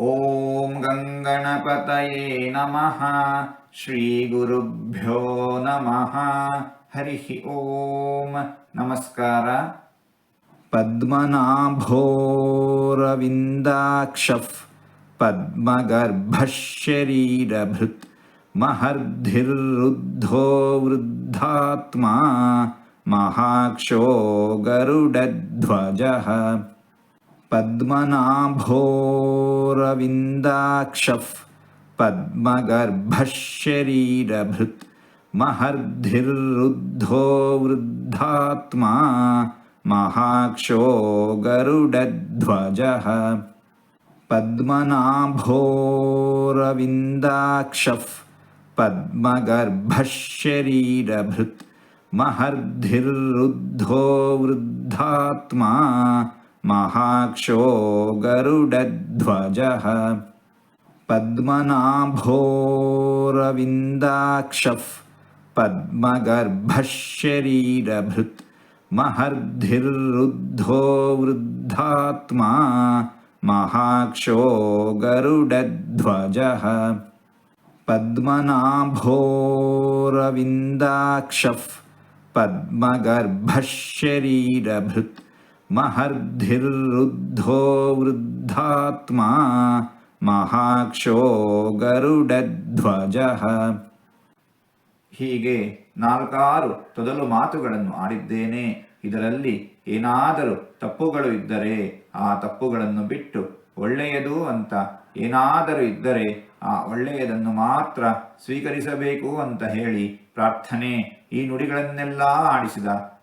ॐ गङ्गणपतये नमः श्रीगुरुभ्यो नमः। हरिः ॐ नमस्कार। पद्मनाभोरविन्दाक्षः पद्मगर्भः शरीरभृत् महर्द्धिर्वृद्धो वृद्धात्मा महाक्षो गरुडध्वजः। पद्मनाभोरविन्दाक्षः पद्मगर्भः शरीरभृत् महर्धिर्रुद्धो वृद्धात्मा महाक्षो गरुडध्वजः पद्मनाभोरविन्दाक्षः पद्मगर्भः शरीरभृत् महर्धिर्रुद्धो वृद्धात्मा महाक्षो गरुडध्वजः। पद्मनाभोरविन्दाक्षः। पद्मगर्भः शरीरभृत् महर्धिर्रुद्धो वृद्धात्मा। महाक्षो गरुडध्वजः। पद्मनाभोरविन्दाक्षः। पद्मगर्भः शरीरभृत् महर्धिर्रुद्धो वृद्धात्मा ಮಹಾಕ್ಷೋ ಗರುಡಧ್ವಜಃ ಹೀಗೆ ನಾಲ್ಕಾರು ತೊದಲು ಮಾತುಗಳನ್ನು ಆಡಿದ್ದೇನೆ ಇದರಲ್ಲಿ ಏನಾದರೂ ತಪ್ಪುಗಳು ಇದ್ದರೆ ಆ ತಪ್ಪುಗಳನ್ನು ಬಿಟ್ಟು ಒಳ್ಳೆಯದು ಅಂತ ಏನಾದರೂ ಇದ್ದರೆ ಆ ಒಳ್ಳೆಯದನ್ನು ಮಾತ್ರ ಸ್ವೀಕರಿಸಬೇಕು ಅಂತ ಹೇಳಿ ಪ್ರಾರ್ಥನೆ ಈ ನುಡಿಗಳನ್ನೆಲ್ಲ ಆಡಿಸಿದ